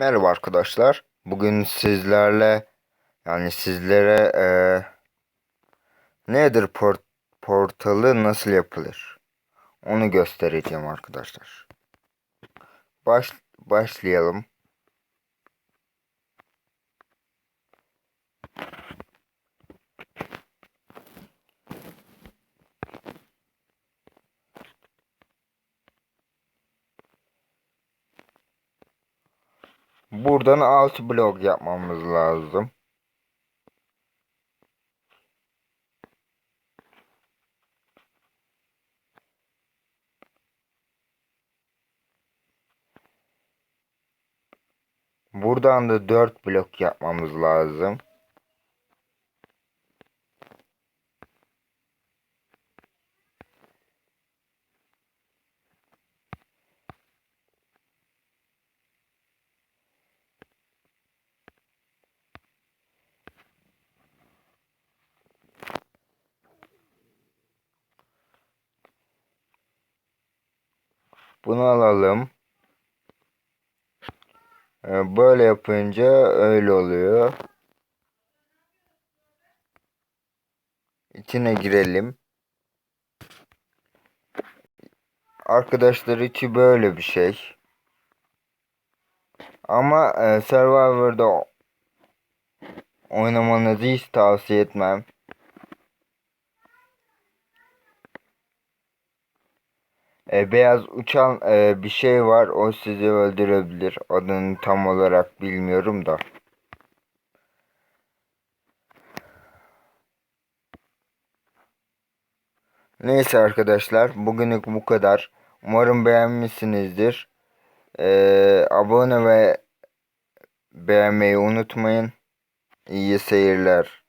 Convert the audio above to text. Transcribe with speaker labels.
Speaker 1: Merhaba arkadaşlar. Bugün sizlerle yani sizlere eee nedir port portalı nasıl yapılır? Onu göstereceğim arkadaşlar. Baş başlayalım. Buradan 6 blok yapmamız lazım. Buradan da 4 blok yapmamız lazım. Bunu alalım. Ee, Böyle yapınca öyle oluyor. İçine girelim. Arkadaşlar içi böyle bir şey. Ama e, Survivor'da oynamanızı hiç tavsiye etmem. E, beyaz uçan e, bir şey var. O sizi öldürebilir. Adını tam olarak bilmiyorum da. Neyse arkadaşlar. Bugünlük bu kadar. Umarım beğenmişsinizdir. E, abone ve beğenmeyi unutmayın. İyi seyirler.